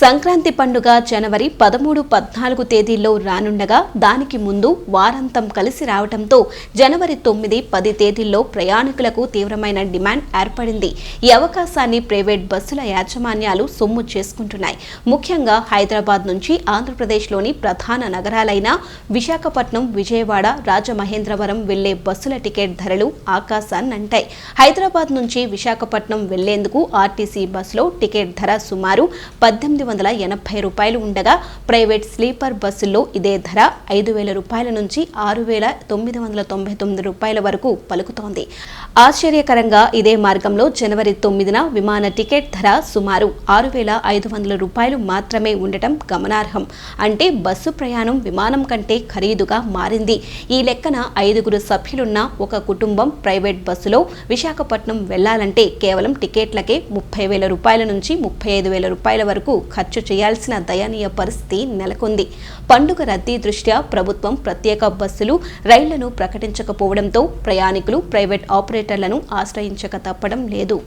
సంక్రాంతి పండుగ జనవరి పదమూడు పద్నాలుగు తేదీల్లో రానుండగా దానికి ముందు వారాంతం కలిసి రావడంతో జనవరి తొమ్మిది పది తేదీల్లో ప్రయాణికులకు తీవ్రమైన డిమాండ్ ఏర్పడింది. ఈ అవకాశాన్ని ప్రైవేట్ బస్సుల యాజమాన్యాలు సొమ్ము చేసుకుంటున్నాయి. ముఖ్యంగా హైదరాబాద్ నుంచి ఆంధ్రప్రదేశ్లోని ప్రధాన నగరాలైన విశాఖపట్నం విజయవాడ రాజమహేంద్రవరం వెళ్ళే బస్సుల టికెట్ ధరలు ఆకాశాన్నంటాయి హైదరాబాద్ నుంచి విశాఖపట్నం వెళ్ళేందుకు ఆర్టీసీ బస్సులో టికెట్ ధర సుమారు పద్దెనిమిది వందల ఎనభై రూపాయలు ఉండగా ప్రైవేట్ స్లీపర్ బస్సుల్లో ఇదే ధర ఐదు వేల రూపాయల నుంచి ఆరు వేల తొమ్మిది వందల తొంభై తొమ్మిది రూపాయల వరకు పలుకుతోంది. ఆశ్చర్యకరంగా ఇదే మార్గంలో జనవరి తొమ్మిదిన విమాన టికెట్ ధర సుమారు ఆరు వేల ఐదు వందల రూపాయలు మాత్రమే ఉండటం గమనార్హం. అంటే బస్సు ప్రయాణం విమానం కంటే ఖరీదుగా మారింది. ఈ లెక్కన ఐదుగురు సభ్యులున్న ఒక కుటుంబం ప్రైవేట్ బస్సులో విశాఖపట్నం వెళ్ళాలంటే కేవలం టికెట్లకే ముప్పై వేల రూపాయల నుంచి ముప్పై ఐదు వేల రూపాయల వరకు ఖర్చు చేయాల్సిన దయనీయ పరిస్థితి నెలకొంది. పండుగ రద్దీ దృష్ట్యా ప్రభుత్వం ప్రత్యేక బస్సులు రైళ్ళను ప్రకటించకపోవడంతో ప్రయాణికులు ప్రైవేట్ ఆపరేటర్లను ఆశ్రయించక తప్పడం లేదు.